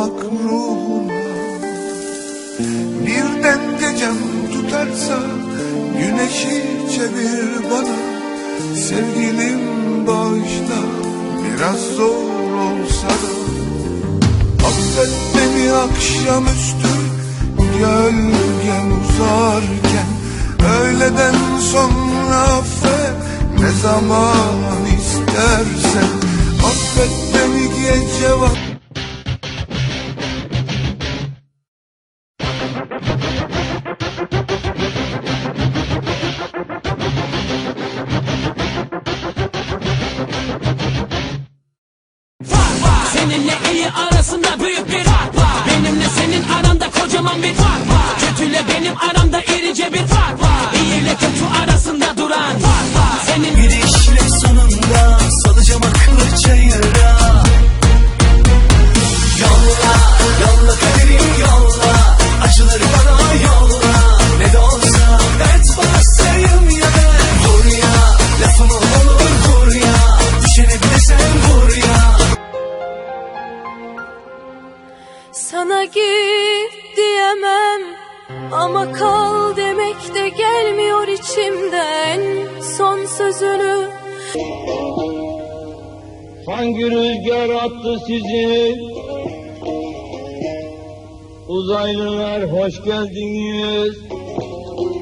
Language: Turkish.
bak ruhuma. Birden gecem tutarsa güneşi çevir bana. Sevgilim bağışla biraz zor olsa da. Affet beni akşamüstü gölgem uzarken? Öğleden sonra affet ne zaman istersen Seninle iyi arasında büyük bir fark var. Benimle senin aranda kocaman bir fark Sana git diyemem ama kal demek de gelmiyor içimden son sözünü Hangi rüzgar attı sizi? Uzaylılar hoş geldiniz.